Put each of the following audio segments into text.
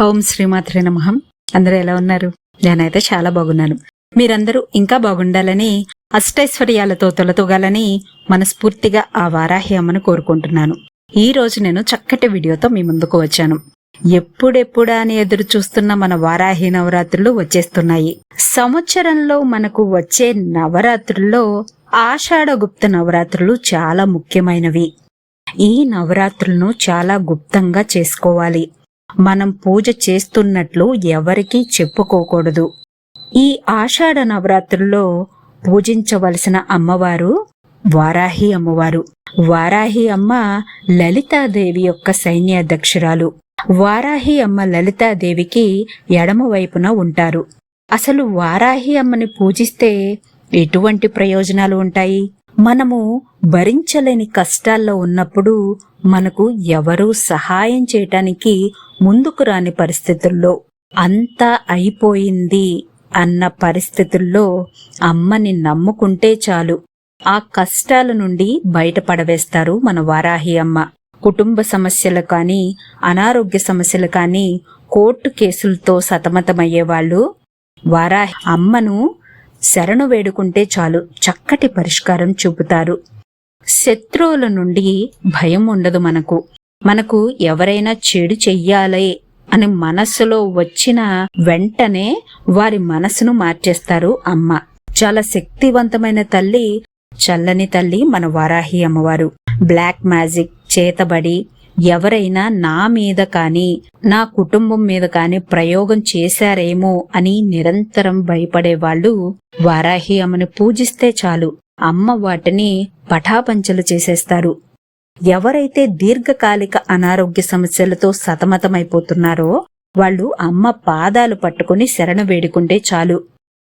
ఓం శ్రీమాత్రే నమహం అందరూ ఎలా ఉన్నారు? నేనైతే చాలా బాగున్నాను. మీరందరూ ఇంకా బాగుండాలని అష్టైశ్వర్యాలతో తొలతూగాలని మనస్ఫూర్తిగా ఆ వారాహి అమ్మను కోరుకుంటున్నాను. ఈ రోజు నేను చక్కటి వీడియోతో మీ ముందుకు వచ్చాను. ఎప్పుడెప్పుడా అని ఎదురు చూస్తున్న మన వారాహి నవరాత్రులు వచ్చేస్తున్నాయి. సంవత్సరంలో మనకు వచ్చే నవరాత్రుల్లో ఆషాఢగుప్త నవరాత్రులు చాలా ముఖ్యమైనవి. ఈ నవరాత్రులను చాలా గుప్తంగా చేసుకోవాలి. మనం పూజ చేస్తున్నట్లు ఎవరికీ చెప్పుకోకూడదు. ఈ ఆషాఢ నవరాత్రుల్లో పూజించవలసిన అమ్మవారు వారాహి అమ్మవారు. వారాహి అమ్మ లలితాదేవి యొక్క సైన్యాధ్యక్షురాలు. వారాహి అమ్మ లలితాదేవికి ఎడమవైపున ఉంటారు. అసలు వారాహి అమ్మని పూజిస్తే ఎటువంటి ప్రయోజనాలు ఉంటాయి? మనము భరించలేని కష్టాల్లో ఉన్నప్పుడు మనకు ఎవరూ సహాయం చేయటానికి ముందుకు రాని పరిస్థితుల్లో అంతా అయిపోయింది అన్న పరిస్థితుల్లో అమ్మని నమ్ముకుంటే చాలు. ఆ కష్టాల నుండి బయటపడవేస్తారు మన వారాహి అమ్మ. కుటుంబ సమస్యలు కానీ అనారోగ్య సమస్యలు కానీ కోర్టు కేసులతో సతమతమయ్యేవాళ్ళు వారాహి అమ్మను శరణు వేడుకుంటే చాలు చక్కటి పరిష్కారం చూపుతారు. శత్రువుల నుండి భయం ఉండదు మనకు. మనకు ఎవరైనా చెడు చెయ్యాలి అని మనస్సులో వచ్చిన వెంటనే వారి మనసును మార్చేస్తారు అమ్మ. చాలా శక్తివంతమైన తల్లి చల్లని తల్లి మన వారాహి అమ్మవారు. బ్లాక్ మ్యాజిక్ చేతబడి ఎవరైనా నా మీద కానీ నా కుటుంబం మీద కానీ ప్రయోగం చేశారేమో అని నిరంతరం భయపడేవాళ్ళు వారాహి అమ్మని పూజిస్తే చాలు. అమ్మ వాటిని పటాపంచలు చేసేస్తారు. ఎవరైతే దీర్ఘకాలిక అనారోగ్య సమస్యలతో సతమతమైపోతున్నారో వాళ్ళు అమ్మ పాదాలు పట్టుకుని శరణ వేడుకుంటే చాలు.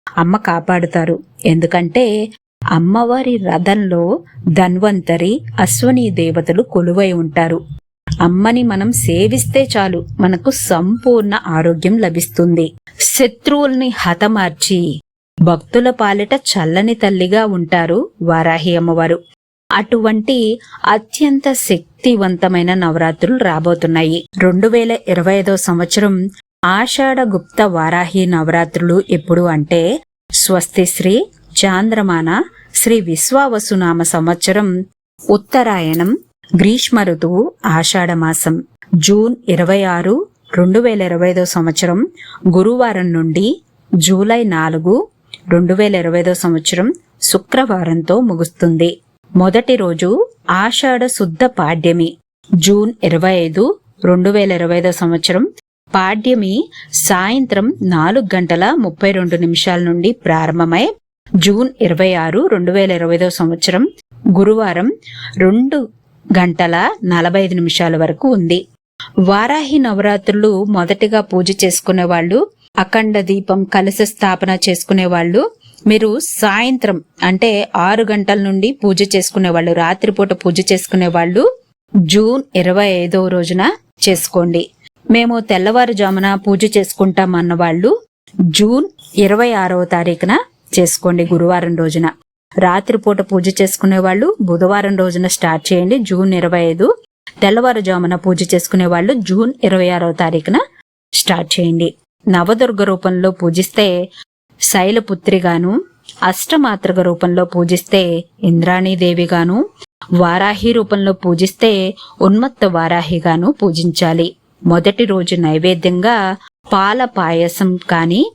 అమ్మ కాపాడుతారు. ఎందుకంటే అమ్మవారి రథంలో ధన్వంతరి అశ్వనీ దేవతలు కొలువై ఉంటారు. అమ్మని మనం సేవిస్తే చాలు. మనకు సంపూర్ణ ఆరోగ్యం లభిస్తుంది. శత్రువుల్ని హతమార్చి భక్తుల పాలిట చల్లని తల్లిగా ఉంటారు వారాహి అమ్మవారు. అటువంటి అత్యంత శక్తివంతమైన నవరాత్రులు రాబోతున్నాయి. రెండు వేల ఇరవై ఐదో సంవత్సరం ఆషాఢ గుప్త వారాహి నవరాత్రులు ఎప్పుడు అంటే స్వస్తి శ్రీ చాంద్రమాన శ్రీ విశ్వావసునామ సంవత్సరం ఉత్తరాయణం గ్రీష్మ ఋతువు ఆషాఢమాసం జూన్ ఇరవై ఆరు రెండు వేల ఇరవై ఐదో సంవత్సరం. గురువారం నుండి జూలై నాలుగు రెండు వేల ఇరవై ఐదో సంవత్సరం శుక్రవారంతో ముగుస్తుంది. మొదటి రోజు ఆషాఢ శుద్ధ పాడ్యమి. జూన్ ఇరవై ఐదు రెండు వేల ఇరవై ఐదో సంవత్సరం. పాడ్యమి సాయంత్రం నాలుగు గంటల ముప్పై రెండు నిమిషాల నుండి ప్రారంభమై జూన్ ఇరవై ఆరు రెండు వేల ఇరవై ఐదో సంవత్సరం. గురువారం రెండు గంటల నలభై ఐదు నిమిషాల వరకు ఉంది. వారాహి నవరాత్రులు మొదటిగా పూజ చేసుకునే వాళ్ళు అఖండ దీపం కలశ స్థాపన చేసుకునే వాళ్ళు మీరు సాయంత్రం అంటే ఆరు గంటల నుండి పూజ చేసుకునే వాళ్ళు రాత్రిపూట పూజ చేసుకునే వాళ్ళు జూన్ ఇరవై ఐదవ రోజున చేసుకోండి. మేము తెల్లవారుజామున పూజ చేసుకుంటాం అన్న వాళ్ళు జూన్ ఇరవై ఆరవ తారీఖున చేసుకోండి గురువారం రోజున. రాత్రిపూట పూజ చేసుకునే వాళ్ళు బుధవారం రోజున స్టార్ట్ చేయండి జూన్ ఇరవై ఐదు. తెల్లవారుజామున పూజ చేసుకునే వాళ్ళు జూన్ ఇరవై ఆరవ తారీఖున స్టార్ట్ చేయండి. నవదుర్గ రూపంలో పూజిస్తే శైలపుత్రిగాను అష్టమాతృక రూపంలో పూజిస్తే ఇంద్రాణీదేవిగాను వారాహి రూపంలో పూజిస్తే ఉన్మత్త వారాహిగాను పూజించాలి. మొదటి రోజు నైవేద్యంగా పాల పాయసం కానీ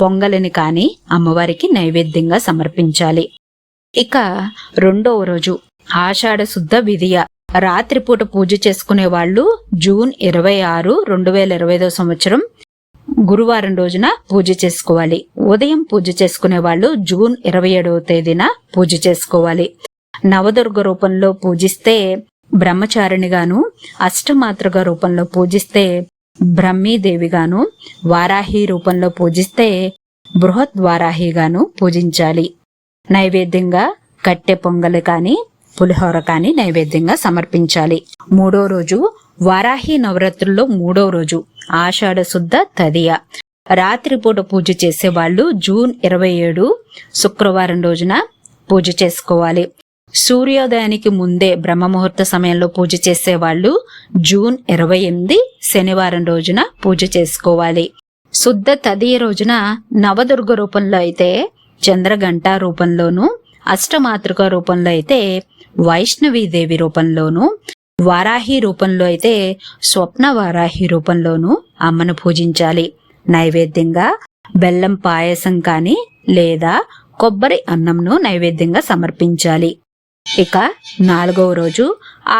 పొంగలిని కానీ అమ్మవారికి నైవేద్యంగా సమర్పించాలి. ఇక రెండవ రోజు ఆషాఢ శుద్ధ విధియ. రాత్రిపూట పూజ చేసుకునే వాళ్ళు జూన్ ఇరవై ఆరు రెండు వేల ఇరవై సంవత్సరం గురువారం రోజున పూజ చేసుకోవాలి. ఉదయం పూజ చేసుకునే వాళ్ళు జూన్ ఇరవై ఏడవ తేదీన పూజ చేసుకోవాలి. నవదుర్గ రూపంలో పూజిస్తే బ్రహ్మచారిణిగాను అష్టమాతృక రూపంలో పూజిస్తే బ్రహ్మీదేవిగాను వారాహి రూపంలో పూజిస్తే బృహద్వారాహిగాను పూజించాలి. నైవేద్యంగా కట్టె పొంగలి కానీ పులిహోర కానీ నైవేద్యంగా సమర్పించాలి. మూడో రోజు వారాహి నవరాత్రుల్లో మూడో రోజు ఆషాఢ శుద్ధ తదియ. రాత్రిపూట పూజ చేసేవాళ్ళు జూన్ ఇరవై ఏడు శుక్రవారం రోజున పూజ చేసుకోవాలి. సూర్యోదయానికి ముందే బ్రహ్మముహూర్త సమయంలో పూజ చేసేవాళ్ళు జూన్ ఇరవై ఎనిమిది శనివారం రోజున పూజ చేసుకోవాలి. శుద్ధ తదియ రోజున నవదుర్గ రూపంలో అయితే చంద్రగంట రూపంలోను అష్టమాతృక రూపంలో అయితే వైష్ణవీదేవి రూపంలోను వారాహి రూపంలో అయితే స్వప్న వారాహి రూపంలోను అమ్మను పూజించాలి. నైవేద్యంగా బెల్లం పాయసం కానీ లేదా కొబ్బరి అన్నంను నైవేద్యంగా సమర్పించాలి. ఇక నాలుగవ రోజు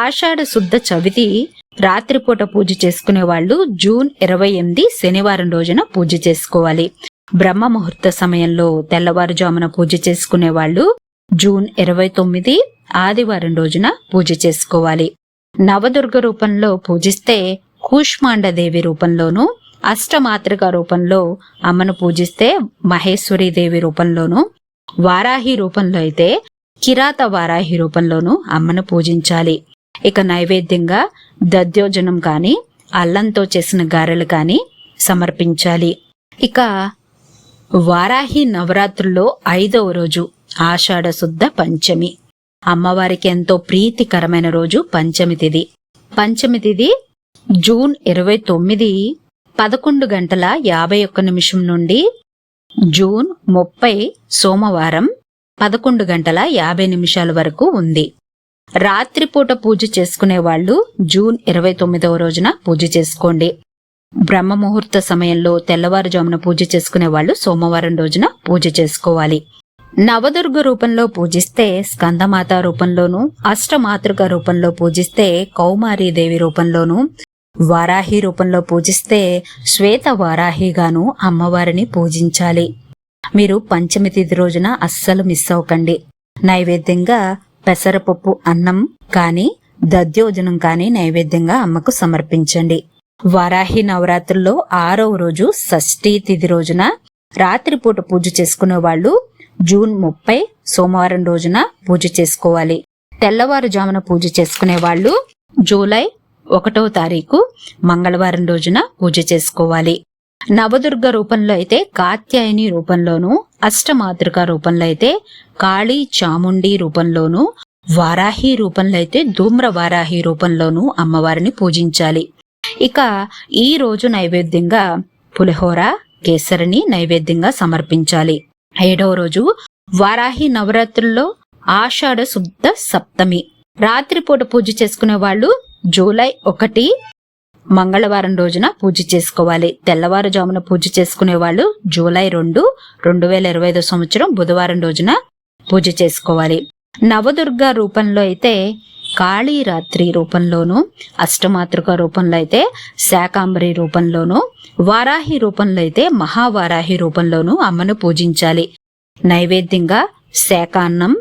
ఆషాఢ శుద్ధ చవితి రాత్రిపూట పూజ చేసుకునే వాళ్ళు జూన్ ఇరవై ఎనిమిది శనివారం రోజున పూజ చేసుకోవాలి. బ్రహ్మ ముహూర్త సమయంలో తెల్లవారుజామున పూజ చేసుకునే వాళ్ళు జూన్ ఇరవై తొమ్మిది ఆదివారం రోజున పూజ చేసుకోవాలి. నవదుర్గ రూపంలో పూజిస్తే కూష్మాండదేవి రూపంలోను అష్టమాతృక రూపంలో అమ్మను పూజిస్తే మహేశ్వరి దేవి రూపంలోను వారాహి రూపంలో అయితే కిరాత వారాహి రూపంలోను అమ్మను పూజించాలి. ఇక నైవేద్యంగా దద్యోజనం కాని అల్లంతో చేసిన గారెలు కాని సమర్పించాలి. ఇక వారాహి నవరాత్రుల్లో ఐదవ రోజు ఆషాఢ శుద్ధ పంచమి. అమ్మవారికి ఎంతో ప్రీతికరమైన రోజు పంచమి తిథి పంచమి తిథి జూన్ ఇరవై తొమ్మిది పదకొండు గంటల యాభై ఒక్క నిమిషం నుండి జూన్ ముప్పై సోమవారం పదకొండు గంటల యాభై నిమిషాల వరకు ఉంది. రాత్రిపూట పూజ చేసుకునే వాళ్ళు జూన్ ఇరవై తొమ్మిదవ రోజున పూజ చేసుకోండి. బ్రహ్మ ముహూర్త సమయంలో తెల్లవారుజామున పూజ చేసుకునే వాళ్ళు సోమవారం రోజున పూజ చేసుకోవాలి. నవదుర్గ రూపంలో పూజిస్తే స్కందమాత రూపంలోను అష్టమాతృక రూపంలో పూజిస్తే కౌమారీదేవి రూపంలోను వారాహి రూపంలో పూజిస్తే శ్వేత వారాహిగాను అమ్మవారిని పూజించాలి. మీరు పంచమి తిథి రోజున అస్సలు మిస్ అవ్వకండి. నైవేద్యంగా పెసరపప్పు అన్నం కానీ దద్యోజనం కానీ నైవేద్యంగా అమ్మకు సమర్పించండి. వారాహి నవరాత్రుల్లో ఆరవ రోజు షష్ఠీ తిథి రోజున రాత్రిపూట పూజ చేసుకునే వాళ్ళు జూన్ ముప్పై సోమవారం రోజున పూజ చేసుకోవాలి. తెల్లవారుజామున పూజ చేసుకునే వాళ్ళు జూలై ఒకటో తారీఖు మంగళవారం రోజున పూజ చేసుకోవాలి. నవదుర్గ రూపంలో అయితే కాత్యాయని రూపంలోను అష్టమాతృక రూపంలో అయితే కాళీ చాముండి రూపంలోను వారాహి రూపంలో అయితే ధూమ్ర వారాహి రూపంలోను అమ్మవారిని పూజించాలి. ఇక ఈ రోజు నైవేద్యంగా పులిహోర కేసరిని నైవేద్యంగా సమర్పించాలి. ఏడవ రోజు వారాహి నవరాత్రుల్లో ఆషాఢ శుద్ధ సప్తమి. రాత్రిపూట పూజ చేసుకునే వాళ్ళు జూలై ఒకటి మంగళవారం రోజున పూజ చేసుకోవాలి. తెల్లవారుజామున పూజ చేసుకునే వాళ్ళు జూలై రెండు రెండు వేల ఇరవై ఐదో సంవత్సరం బుధవారం రోజున పూజ చేసుకోవాలి. నవదుర్గ రూపంలో అయితే కాళీరాత్రి రూపంలోనూ అష్టమాతృక రూపంలో అయితే శాకాంబరి రూపంలోనూ వారాహి రూపంలో అయితే మహావారాహి రూపంలోనూ అమ్మను పూజించాలి. నైవేద్యంగా శాకాన్నం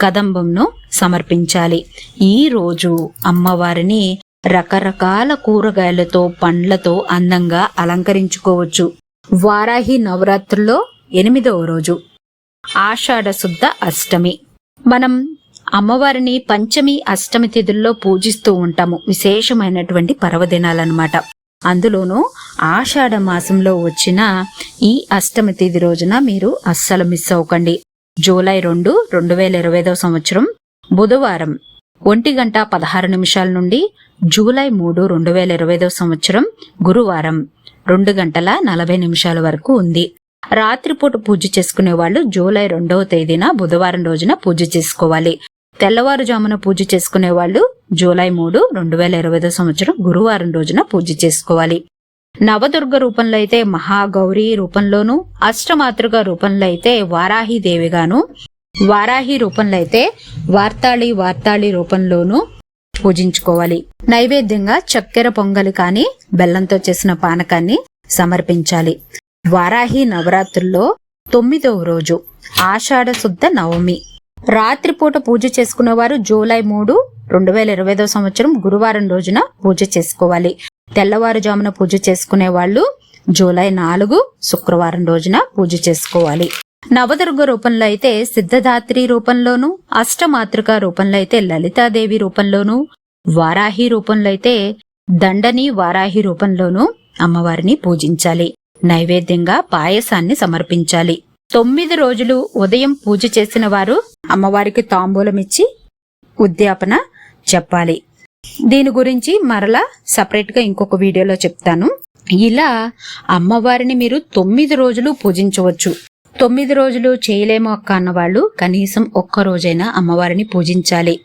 కదంబంను సమర్పించాలి. ఈ రోజు అమ్మవారిని రకరకాల కూరగాయలతో పండ్లతో అందంగా అలంకరించుకోవచ్చు. వారాహి నవరాత్రుల్లో ఎనిమిదవ రోజు. ఆషాఢ శుద్ధ అష్టమి. మనం అమ్మవారిని పంచమి అష్టమి తిథుల్లో పూజిస్తూ ఉంటాము. విశేషమైనటువంటి పర్వదినాలన్నమాట. అందులోనూ ఆషాఢ మాసంలో వచ్చిన ఈ అష్టమి తిథి రోజున మీరు అస్సలు మిస్ అవ్వకండి. జూలై రెండు రెండు వేల ఇరవై సంవత్సరం బుధవారం ఒంటి గంట పదహారు నిమిషాల నుండి జూలై మూడు రెండు వేల ఇరవై సంవత్సరం గురువారం రెండు గంటల నలభై నిమిషాల వరకు ఉంది. రాత్రిపూట పూజ చేసుకునే వాళ్ళు జూలై రెండవ తేదీన బుధవారం రోజున పూజ చేసుకోవాలి. తెల్లవారుజామున పూజ చేసుకునే వాళ్ళు జూలై మూడు రెండు వేల ఇరవై సంవత్సరం గురువారం రోజున పూజ చేసుకోవాలి. నవదుర్గ రూపంలో అయితే మహాగౌరీ రూపంలోను అష్టమాతృక రూపంలో అయితే వారాహి దేవిగాను వారాహి రూపంలో అయితే వార్తాళి వార్తాళి రూపంలోను పూజించుకోవాలి. నైవేద్యంగా చక్కెర పొంగలి కాని బెల్లంతో చేసిన పానకాన్ని సమర్పించాలి. వారాహి నవరాత్రుల్లో తొమ్మిదవ రోజు ఆషాఢ శుద్ధ నవమి. రాత్రిపూట పూజ చేసుకునేవారు జూలై మూడు రెండు వేల ఇరవై సంవత్సరం గురువారం రోజున పూజ చేసుకోవాలి. తెల్లవారుజామున పూజ చేసుకునే వాళ్ళు జూలై నాలుగు శుక్రవారం రోజున పూజ చేసుకోవాలి. నవదుర్గ రూపంలో అయితే సిద్ధదాత్రి రూపంలోను అష్టమాతృక రూపంలో అయితే లలితాదేవి రూపంలోను వారాహి రూపంలో అయితే దండని వారాహి రూపంలోను అమ్మవారిని పూజించాలి. నైవేద్యంగా పాయసాన్ని సమర్పించాలి. తొమ్మిది రోజులు ఉదయం పూజ చేసిన వారు అమ్మవారికి తాంబూలం ఇచ్చి ఉద్యాపన చెప్పాలి. దీని గురించి మరలా సపరేట్గా ఇంకొక వీడియోలో చెప్తాను. ఇలా అమ్మవారిని మీరు తొమ్మిది రోజులు పూజించవచ్చు. తొమ్మిది రోజులు చేయలేము అక్క అన్నవాళ్ళు. కనీసం ఒక్క రోజైనా అమ్మవారిని పూజించాలి.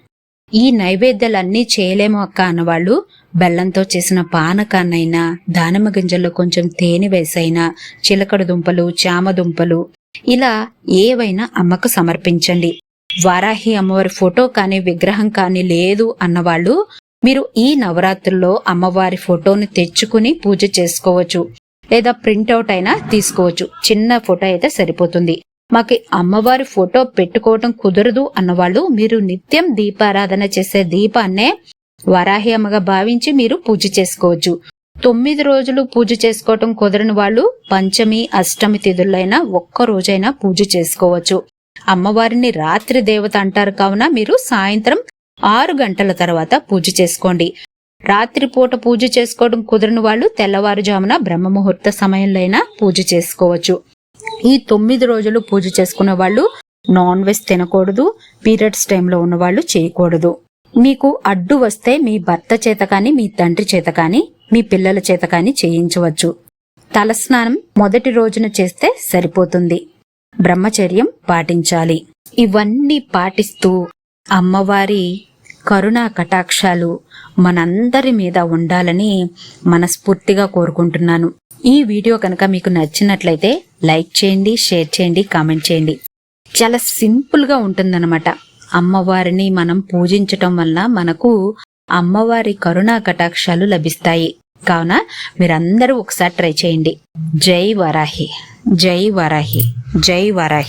ఈ నైవేద్యాలన్నీ చేయలేము అక్క అన్నవాళ్ళు. బెల్లంతో చేసిన పానకాన్నైనా దానిమ్మ గింజల్లో కొంచెం తేనె వేసైనా చిలకడ దుంపలు చామ దుంపలు ఇలా ఏవైనా అమ్మకు సమర్పించండి. వారాహి అమ్మవారి ఫోటో కానీ విగ్రహం కానీ లేదు అన్నవాళ్ళు మీరు ఈ నవరాత్రుల్లో అమ్మవారి ఫోటోని తెచ్చుకుని పూజ చేసుకోవచ్చు. లేదా ప్రింట్అవుట్ అయినా తీసుకోవచ్చు. చిన్న ఫోటో అయితే సరిపోతుంది. మాకు అమ్మవారి ఫోటో పెట్టుకోవటం కుదరదు అన్నవాళ్ళు మీరు నిత్యం దీపారాధన చేసే దీపాన్నే వరాహి అమ్మగా భావించి మీరు పూజ చేసుకోవచ్చు. తొమ్మిది రోజులు పూజ చేసుకోవటం కుదరని వాళ్ళు పంచమి అష్టమి తిథులైనా ఒక్క రోజైనా పూజ చేసుకోవచ్చు. అమ్మవారిని రాత్రి దేవత అంటారు కావున మీరు సాయంత్రం ఆరు గంటల తర్వాత పూజ చేసుకోండి. రాత్రిపూట పూజ చేసుకోవడం కుదరని వాళ్ళు తెల్లవారుజామున బ్రహ్మ ముహూర్త సమయంలో అయినా పూజ చేసుకోవచ్చు. ఈ తొమ్మిది రోజులు పూజ చేసుకునే వాళ్ళు నాన్ వెజ్ తినకూడదు పీరియడ్స్ టైంలో ఉన్న వాళ్ళు చేయకూడదు. మీకు అడ్డు వస్తే మీ భర్త చేత కానీ మీ తండ్రి చేత కానీ మీ పిల్లల చేత కానీ చేయించవచ్చు. తలస్నానం మొదటి రోజున చేస్తే సరిపోతుంది. బ్రహ్మచర్యం పాటించాలి. ఇవన్నీ పాటిస్తూ అమ్మవారి కరుణా కటాక్షాలు మనందరి మీద ఉండాలని మనస్ఫూర్తిగా కోరుకుంటున్నాను. ఈ వీడియో కనుక మీకు నచ్చినట్లయితే లైక్ చేయండి షేర్ చేయండి కామెంట్ చేయండి. చాలా సింపుల్గా ఉంటుందన్నమాట. అమ్మవారిని మనం పూజించటం వల్ల మనకు అమ్మవారి కరుణా కటాక్షాలు లభిస్తాయి. కావున మీరందరూ ఒకసారి ట్రై చేయండి. జై వరాహి. జై వరాహి. జై వరాహి.